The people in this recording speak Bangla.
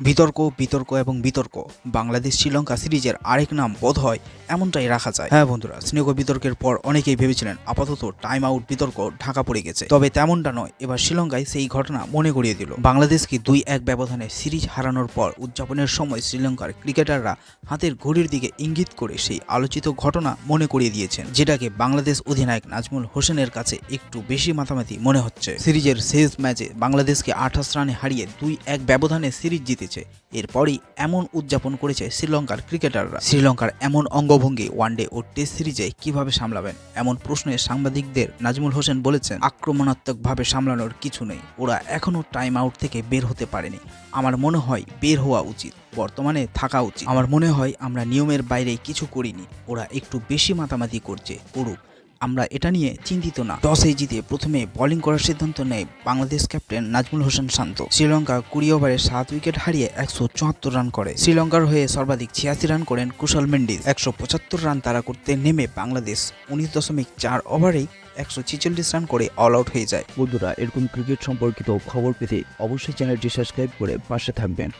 বিতর্ক বিতর্ক এবং বিতর্ক। বাংলাদেশ, শ্রীলঙ্কা সিরিজের আরেক নাম বোধ হয় এমনটাই রাখা যায়। হ্যাঁ বন্ধুরা, স্নেহ বিতর্কের পর অনেকেই ভেবেছিলেন আপাতত টাইম আউট বিতর্ক ঢাকা পড়ে গেছে। তবে তেমনটা নয়, এবার শ্রীলঙ্কায় সেই ঘটনা মনে করিয়ে দিল। বাংলাদেশকে দুই এক ব্যবধানে সিরিজ হারানোর পর উদযাপনের সময় শ্রীলঙ্কার ক্রিকেটাররা হাতের ঘড়ির দিকে ইঙ্গিত করে সেই আলোচিত ঘটনা মনে করিয়ে দিয়েছেন, যেটাকে বাংলাদেশ অধিনায়ক নাজমুল হোসেনের কাছে একটু বেশি মাতামাতি মনে হচ্ছে। সিরিজের শেষ ম্যাচে বাংলাদেশকে আঠাশ রানে হারিয়ে দুই এক ব্যবধানে সিরিজ জিতেছে এরপরই এমন উদযাপন করেছে শ্রীলঙ্কার ক্রিকেটাররা। শ্রীলঙ্কার এমন অঙ্গভঙ্গি ওয়ানডে ও টেস্ট সিরিজে কীভাবে সামলাবেন? এমন প্রশ্নে সাংবাদিকদের নাজমুল হোসেন বলেছেন, আক্রমণাত্মকভাবে সামলানোর কিছু নেই। ওরা এখনও টাইম আউট থেকে বের হতে পারেনি। আমার মনে হয় বের হওয়া উচিত। বর্তমানে থাকা উচিত। আমার মনে হয় আমরা নিয়মের বাইরে কিছু করিনি। ওরা একটু বেশি মাতামাতি করছে। করুক। আমরা এটা নিয়ে চিন্তিত না। টসে জিতে প্রথমে বোলিং করার সিদ্ধান্ত নেয় বাংলাদেশ ক্যাপ্টেন নাজমুল হোসেন শান্ত। শ্রীলঙ্কা কুড়ি ওভারে সাত উইকেট হারিয়ে একশো চুয়াত্তর রান করে। শ্রীলঙ্কার হয়ে সর্বাধিক ছিয়াশি রান করেন কুশল মেন্ডিস। একশো পঁচাত্তর রান তারা করতে নেমে বাংলাদেশ উনিশ দশমিক চার ওভারেই একশো ছেচল্লিশ রান করে অল আউট হয়ে যায়। বন্ধুরা, এরকম ক্রিকেট সম্পর্কিত খবর পেতে অবশ্যই চ্যানেলটি সাবস্ক্রাইব করে পাশে থাকবেন।